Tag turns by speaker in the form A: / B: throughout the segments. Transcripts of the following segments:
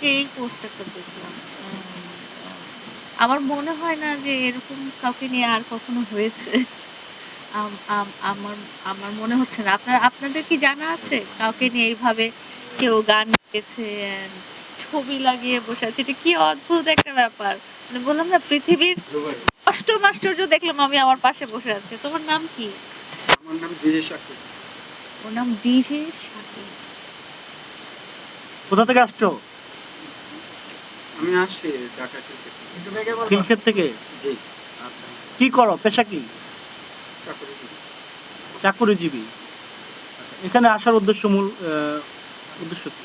A: কালকে এই পোস্টারটা দেখলাম। আমার মনে হয় না যে এরকম কাউকে নিয়ে আর কখনো হয়েছে। আম- আম- আমার আমার মনে হচ্ছে না। আপনার আপনাদের কি জানা আছে? কাউকে নিয়ে এইভাবে কেউ গান and ছবি লাগিয়ে বসে আছে। এটা কি অদ্ভুত একটা ব্যাপার। মানে বললাম না পৃথিবীর অষ্টম আশ্চর্য দেখলাম আমি আমার পাশে বসে আছে। তোমার নাম কি?
B: আমার নাম বিজয় সাক্ষী
A: ওর নাম ডিজে শাকিব
C: কোথা থেকে আসছো?
B: আমি আসি ঢাকা থেকে? জি।
C: আচ্ছা কি করো? পেশা কি?
B: চাকরি করি।
C: চাকুরিজীবী। আচ্ছা, এখানে আসার উদ্দেশ্য মূল উদ্দেশ্য কি?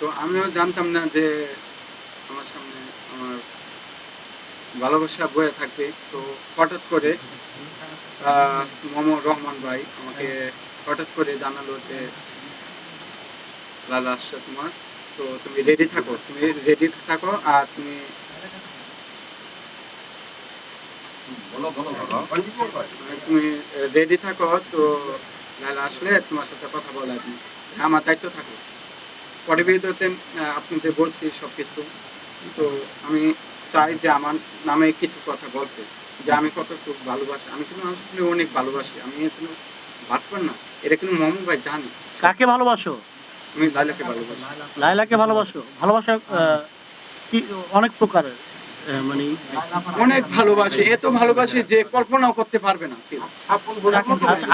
B: তো আমিও জানতাম না যে আমার সামনে আমার ভালোবাসা বয়ে থাকবে। তো হঠাৎ করে আহ, মোহাম্মদ রহমান ভাই আমাকে হঠাৎ করে জানালো যে লালা আসছে তোমার তো তুমি রেডি থাকো তুমি রেডি থাকো আর তুমি তুমি রেডি থাকো তো লালা আসলে তোমার সাথে কথা বলা তুমি আমার দায়িত্ব থাকো। পরে ভিডিওতে আপনাদের বলছি সব কিছু তো আমি চাই যে আমার নামে কিছু কথা বলতে। যে আমি কত খুব ভালোবাসি। আমি কিন্তু আসলে অনেক ভালোবাসি। আমি কিন্তু ভাববেন না। এটা কিন্তু মোহাম্মদ ভাই জানি।
C: কাকে ভালোবাসো?
B: আমি লাইলাকে ভালোবাসি।
C: লাইলাকে ভালোবাসো? ভালোবাসা কি অনেক প্রকারের মানে
B: অনেক ভালোবাসি এত ভালোবাসি যে কল্পনাও করতে পারবে না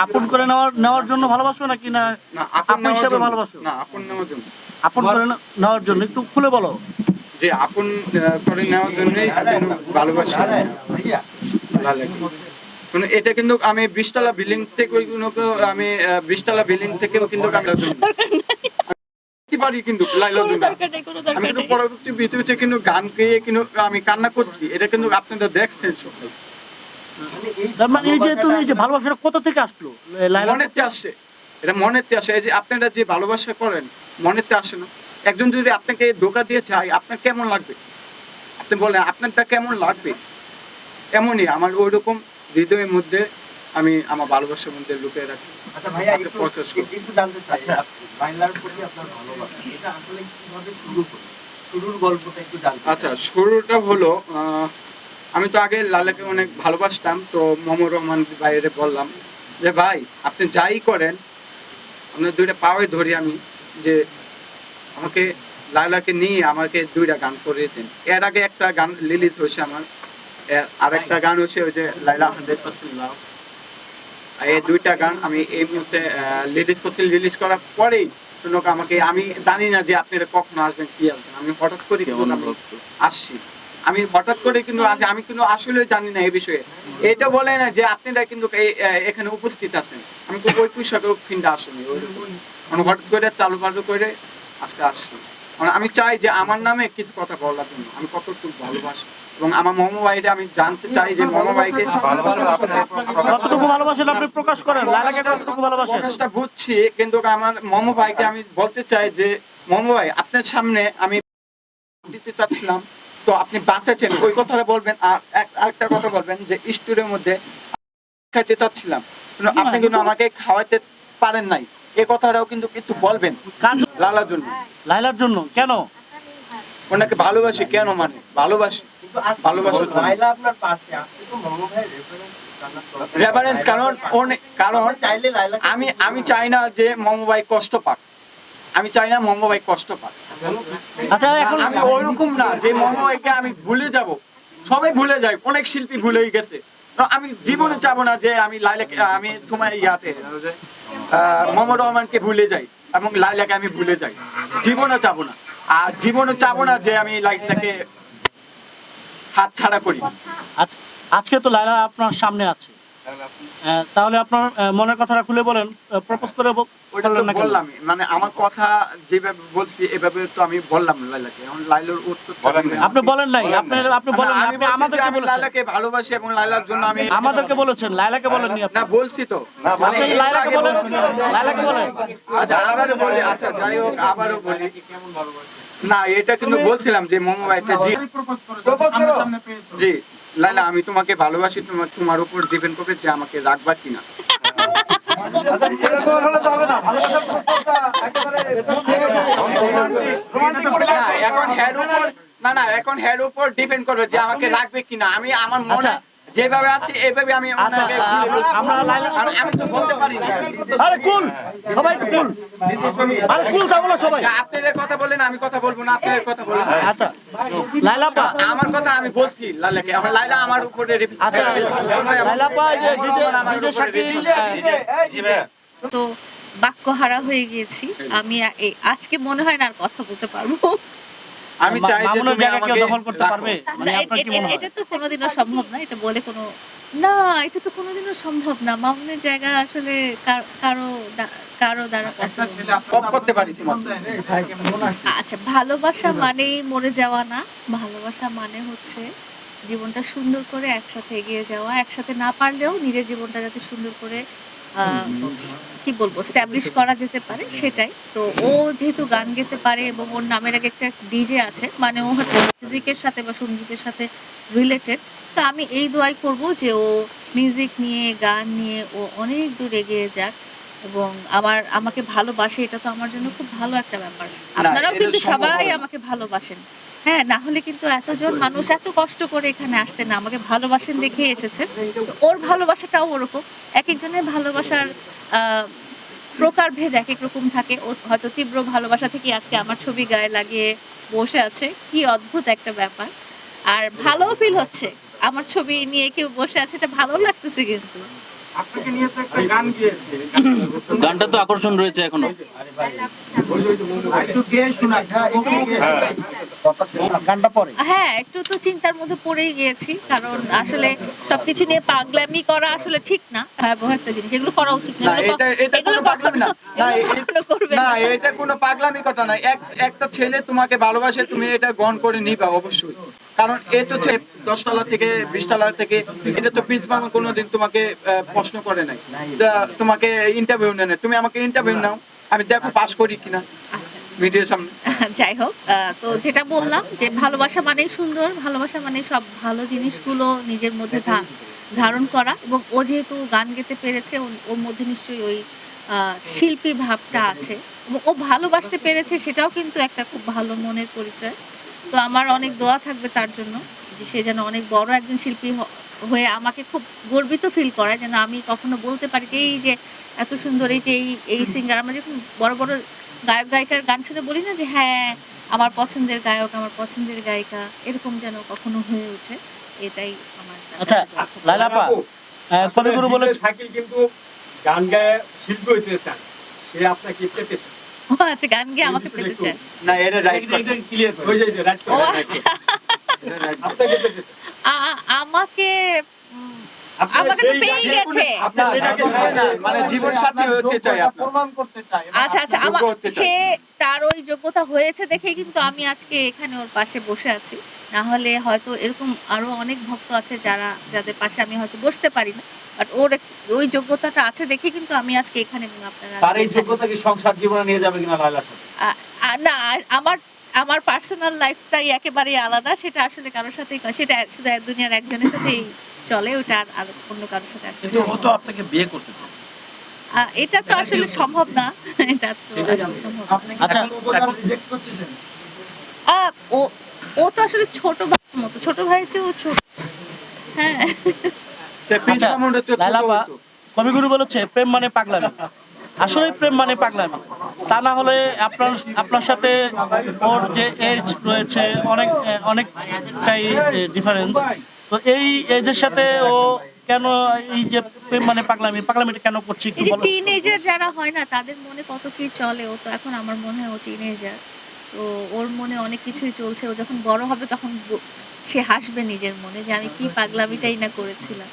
C: আপন করে নেওয়ার নেওয়ার জন্য ভালোবাসো নাকি না
B: আপন
C: হিসাবে ভালোবাসো?
B: না আপন নেওয়ার জন্য।
C: আপন করে নেওয়ার জন্য একটু খুলে বলো।
B: যে আপন করে নেওয়ার জন্যই ভালোবাসি। লাইলাকে। এটা কিন্তু আমি বিশতলা বিল্ডিং থেকে কিন্তু আমি বিশতলা বিল্ডিং থেকেও কিন্তু আমি
A: দরকার নেই
B: দেখতে পারি কিন্তু আমি কিন্তু পরবর্তী ভিডিওতে কিন্তু গান গেয়ে কিন্তু আমি কান্না করছি এটা কিন্তু আপনারা দেখছেন সবাই
C: মানে এই যে তুমি এই যে ভালোবাসাটা কোথা থেকে আসলো
B: মনেতে আসে এটা মনেতে আসে। এই যে আপনারা যে ভালোবাসা করেন মনেতে আসে না। একজন যদি আপনাকে ধোকা দিয়ে চায় আপনার কেমন লাগবে? আপনি বলেন আপনারটা কেমন লাগবে? এমনই আমার ওই রকম হৃদয়ের মধ্যে আমি আমার ভালোবাসার মধ্যে লুকিয়ে রাখি।
D: আচ্ছা ভাইয়া একটু
B: প্রকাশ করি।
D: একটু জানতে চাই। বাইলার প্রতি আপনার ভালোবাসা এটা আসলে কীভাবে শুরু হলো শুরুর গল্পটা একটু জানতে
B: আচ্ছা শুরুটা হলো আমি তো আগে লালাকে অনেক ভালোবাসতাম তো মোহাম্মদ রহমান বাইরে বললাম যে ভাই আপনি যাই করেন আপনার দুইটা পাওয়াই ধরি আমি যে আমাকে লালাকে নিয়ে আমাকে দুইটা গান করে দিতেন এর আগে একটা গান রিলিজ হয়েছে আমার এর আরেকটা গান হচ্ছে ওই যে লাইলা হান্ড্রেড পার্সেন্ট লাভ। এই দুইটা গান আমি এই মুহূর্তে রিলিজ করছি। রিলিজ করার পরেই শুনুক আমাকে আমি জানি না যে আপনারা কখন আসবেন কি আসবেন। আমি হঠাৎ করে আসছি। আমি হঠাৎ করে কিন্তু আজ আমি কিন্তু আসলে জানি না এই বিষয়ে। এটা বলে না যে আপনারা কিন্তু এখানে উপস্থিত আছেন। আমি তো ওই পুষাকেও কিন্তু আসেনি। মানে হঠাৎ করে চালু বালু করে আজকে আসছি। মানে আমি চাই যে আমার নামে কিছু কথা বলার জন্য। আমি কতটুকু ভালোবাসি। এবং আমার মোমো ভাইটা আমি জানতে চাই যে মোমো ভাইকে
C: কতটুকু ভালোবাসেন আপনি প্রকাশ করেন? লাইলাকে কতটুকু ভালোবাসেন?
B: প্রকাশটা বুঝছি কিন্তু আমার মোমো ভাইকে আমি বলতে চাই যে মোমো ভাই আপনার সামনে আমি দিতে চাচ্ছিলাম। তো আপনি বাঁচাচ্ছেন ওই কথাটা বলবেন। আর আরেকটা কথা বলবেন যে স্টুডিওর মধ্যে খাইতে চাচ্ছিলাম। আপনি কিন্তু আমাকে খাওয়াতে পারেন নাই। এ কথাটাও কিন্তু একটু বলবেন? লালার জন্য।
C: লাইলার জন্য? কেন?
B: ওনাকে ভালোবাসি কেন মানে? ভালোবাসি।
D: কিন্তু আজকে
B: ভালোবাসার জন্য।
D: লাইলা আপনার পাশে আপনি তো মোমো ভাই রেফারেন্স জানার দরকার।
B: রেফারেন্স কারণ কারণ
D: আপনি চাইলে লাইলা
B: আমি আমি চাই না যে মোমো ভাই কষ্ট পাক। আমি চাই না মোমো ভাই কষ্ট পাক।
C: আচ্ছা এখন
B: আমি ওরকম না যে মমকে আমি ভুলে যাব। সবাই ভুলে যায়। অনেক শিল্পী ভুলেই গেছে। আমি জীবনে চাবো না যে আমি লাইলাকে আমি সময় ইয়াতে আহ, মোহাম্মদ রহমানকে ভুলে যাই এবং লাইলাকে আমি ভুলে যাই। জীবনে চাবো না। আর জীবনে চাবো না যে আমি লাইটটাকে হাত ছাড়া করি
C: আজকে তো লাইলা আপনার সামনে আছে। তাহলে আপনার মনের কথাটা খুলে বলেন প্রপোজ করে
B: ওইটা তো
C: না
B: বললাম মানে আমার কথা যেভাবে বলছি এভাবে তো আমি বললাম লাইলাকে। এখন লাইলার উত্তর।
C: আপনি বলেন নাই আপনি আপনি বলেন নাই,
B: আমি
C: আপনি আমাদেরকে বলেছেন।
B: লাইলাকে ভালোবাসি এবং লাইলার জন্য আমি
C: আমাদেরকে বলেছেন লাইলাকে বলেননি আপনি।
B: না বলছি তো। মানে
C: আপনি লাইলাকে বলেন। লাইলাকে বলেন।
B: আচ্ছা আবারও বলি আচ্ছা যাই হোক আবারও বলি। না এটা কিন্তু বলছিলাম যে মোমো ভাইটা জি
D: প্রপোজ করো।
B: জি। লাইলা আমি তোমাকে ভালোবাসি তোমার তোমার উপর ডিপেন্ড করবে যে আমাকে রাখবা কিনা
C: এরকম হলে তো হবে না ভালোবাসার প্রস্তাবটা একেবারে
B: না, এখন হেড উপর না না এখন হেড উপর ডিপেন্ড করবে যে আমাকে রাখবে কিনা আমি আমার মনে
C: আচ্ছা।
B: যেভাবে আছি এইভাবে আমি
C: আচ্ছা,
B: আমি তো বলতে পারি
C: আরে কুল সবাই কুল। আরে কুল থাকো সবাই।
B: আপনাদের কথা বললেন আমি কথা বলব না আপনাদের কথা বলব
C: আচ্ছা লাইলাপা
B: আমার কথা আমি বলছি লালাকে এখন লাইলা আমার উপরে
C: আচ্ছা লাইলাপা যে ডিজে ডিজে শাকিল।
A: তো বাক্য হারা হয়ে গিয়েছি। আমি আজকে মনে হয় না আর কথা বলতে পারব।
B: আমি চাই যে
C: মামুনের
B: তুমি
C: জায়গা কেউ দখল করতে পারবে? মানে আপনার কি মনে হয়?
A: এটা তো কোনোদিনও সম্ভব না এটা বলে কোনো না এটা তো কোনোদিনও সম্ভব না। মামুনের জায়গা আসলে কারও কারও দ্বারা
B: করতে পারি
A: আচ্ছা ভালোবাসা মানেই মরে যাওয়া না। ভালোবাসা মানে হচ্ছে জীবনটা সুন্দর করে একসাথে এগিয়ে যাওয়া। একসাথে না পারলেও নিজের জীবনটা যাতে সুন্দর করে কি বলব স্ট্যাবলিশ করা যেতে পারে সেটাই। তো ও যেহেতু গান গেতে পারে এবং ওর নামের আগে একটা ডিজে আছে মানে ও হচ্ছে মিউজিকের সাথে বা সঙ্গীতের সাথে রিলেটেড তো আমি এই দোয়াই করব যে ও মিউজিক নিয়ে গান নিয়ে ও অনেক দূর এগিয়ে যাক এবং আমার আমাকে ভালোবাসে এটা তো আমার জন্য খুব ভালো একটা ব্যাপার। আপনারাও কিন্তু সবাই আমাকে ভালোবাসেন। হ্যাঁ না হলে কিন্তু এতজন মানুষ এত কষ্ট করে এখানে আসতেন না আমাকে ভালোবাসেন দেখে এসেছে ওর ভালোবাসাটাও ওরকম। এক একজনের ভালোবাসার আহ, প্রকারভেদ এক এক রকম থাকে। ও হয়তো তীব্র ভালোবাসা থেকে আজকে আমার ছবি গায়ে লাগিয়ে বসে আছে। কি অদ্ভুত একটা ব্যাপার। আর ভালো ফিল হচ্ছে। আমার ছবি নিয়ে কেউ বসে আছে এটা ভালো লাগতেছে কিন্তু।
B: আপনাকে নিয়ে তো একটা গান গিয়েছে।
E: গানটা তো আকর্ষণ রয়েছে
B: এখনও।
C: গানটা পরে?
A: হ্যাঁ একটু তো চিন্তার মধ্যে পড়েই গিয়েছি কারণ আসলে সবকিছু নিয়ে পাগলামি করা আসলে ঠিক না ভয়াবহ একটা জিনিস। এগুলো করা উচিত না
B: না
A: এগুলো
B: এটা কোনো পাগলামি না। না
A: এগুলো
B: এ-
A: কখনো করবে
B: না
A: না।
B: এটা কোনো পাগলামি কথা না। এক একটা ছেলে তোমাকে ভালোবাসে তুমি এটা গ্রহণ করে নিবা অবশ্যই। কারণ এ তো ছে- দশতলা থেকে বিশতলা থেকে এটা তো প্রিন্স মামা কোনোদিন তোমাকে আহ, প্রশ্ন করে নাই। তোমাকে ইন্টারভিউ নেয় না। তুমি আমাকে ইন্টারভিউ নাও। আমি দেখো পাস করি কিনা।
A: আচ্ছা।
B: মিডিয়ার সামনে।
A: যাই হোক তো যেটা বললাম যে ভালোবাসা মানেই সুন্দর, ভালোবাসা মানে সব ভালো জিনিসগুলো নিজের মধ্যে ধারণ করা এবং ও যেহেতু গান গেতে পেরেছে, ওর- মধ্যে নিশ্চয়ই ওই শিল্পী ভাবটা আছে এবং ও ভালোবাসতে পেরেছে সেটাও কিন্তু একটা খুব ভালো মনের পরিচয়। তো আমার অনেক দোয়া থাকবে তার জন্য যে সে যেন অনেক বড় একজন শিল্পী হয়ে আমাকে খুব গর্বিত ফিল করায়, যেন আমি কখনো বলতে পারি যে, এই যে এত সুন্দর, এই যে এই এই সিঙ্গার আমরা যখন বড় বড় গায়ক গায়িকার গান শুনে বলি না যে হ্যাঁ আমার পছন্দের গায়ক আমার পছন্দের গায়িকা। এরকম যেন কখনো হয়ে ওঠে এটাই আমার
C: আচ্ছা লাইলাপা আহ, কবিগুরু বলেছে
F: শাকিল কিন্তু গান গায়ে শিল্পী হইতে চান। সে আপনাকে পেতে
A: আচ্ছা গান গিয়ে আমাকে পেতে চায়।
B: না এটা রাইট।
A: আচ্ছা।
F: আপনাকে পেতে
A: আমাকে আমাকে তো
F: গানে-
A: গেছে।
B: মানে জীবন সাথী হতে চাই
D: প্রমাণ করতে চাই।
A: আচ্ছা আচ্ছা আমার। সে তার ওই যোগ্যতা হয়েছে দেখেই কিন্তু আমি আজকে এখানে ওর পাশে বসে আছি। না হলে হয়তো এরকম আরও অনেক ভক্ত আছে যারা যাদের পাশে আমি হয়তো বসতে পারি না। বাট ওর ওই যোগ্যতাটা আছে দেখে কিন্তু আমি আজকে এখানে এবং আপনারা
F: তার এই যোগ্যতা কি সংসার জীবনে নিয়ে যাবে কিনা
A: আ- না আমার আমার পার্সোনাল লাইফটাই একেবারে আলাদা। সেটা আসলে কারোর সাথেই সেটা শুধু এক দুনিয়ার একজনের সাথেই চলে ওটা আর অন্য কারোর সাথে আসলে সম্ভব না।
F: আপনাকে বিয়ে করতে
A: এটা তো আসলে সম্ভব না। এটা তো সম্ভব
C: আচ্ছা
D: রিজেক্ট করতেছেন?
A: আ, ও ও তো আসলে ছোট ভাইয়ের মতো। ছোট ভাই চেয়ে ও ছোট। হ্যাঁ।
C: আচ্ছা,
B: তো।
C: কবিগুরু বলেছে প্রেম মানে পাগলামি। আসলে প্রেম মানে পাগলামি। তা না হলে আপনার আপনার সাথে ওর যে এজ রয়েছে অনেক অনেকটাই ডিফারেন্স তো এই এজের সাথে ও কেন এই যে মানে পাগলামি পাগলামিটা কেন করছে
A: যে
C: বলো
A: টিনেজার যারা হয় না তাদের মনে কত কি চলে? ও তো এখন আমার মনে হয় ও টিনেজার তো ওর মনে অনেক কিছুই চলছে। ও যখন বড় হবে তখন সে হাসবে নিজের মনে যে আমি কি পাগলামিটাই না করেছিলাম।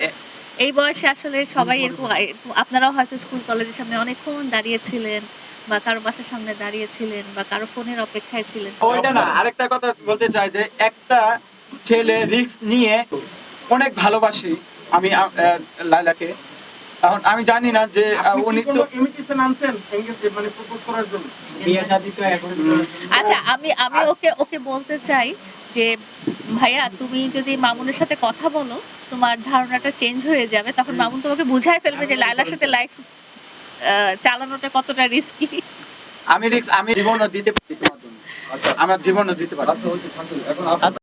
A: এই বয়সে আসলে সবাই এরকম এরকম- আপনারাও হয়তো স্কুল কলেজের সামনে অনেকক্ষণ দাঁড়িয়েছিলেন বা কারও বাসার সামনে দাঁড়িয়েছিলেন বা কারও ফোনের অপেক্ষায় ছিলেন।
B: ওইটা না আরেকটা কথা বলতে চাই যে একটা ছেলে রিস্ক নিয়ে অনেক ভালোবাসি আমি লাইলাকে এখন আমি জানি না যে উনি তো
F: ইমিটেশন আনছেন মানে প্রপোজ করার জন্য?
D: বিয়ে শাদী তো এখন
A: আচ্ছা আমি আমি ওকে ওকে বলতে চাই যে ভাইয়া তুমি যদি মামুনের সাথে কথা বলো তোমার ধারণাটা চেঞ্জ হয়ে যাবে তখন মামুন তোমাকে বুঝাই ফেলবে যে লাইলার সাথে লাইফ আহ, চালানোটা কতটা রিস্কি
B: আমি রিস্ক আমি জীবনও দিতে পারি তোমার জন্য। আমার জীবনও দিতে পারি।
G: আচ্ছা, ওই তো শান্ত, এখন আপনি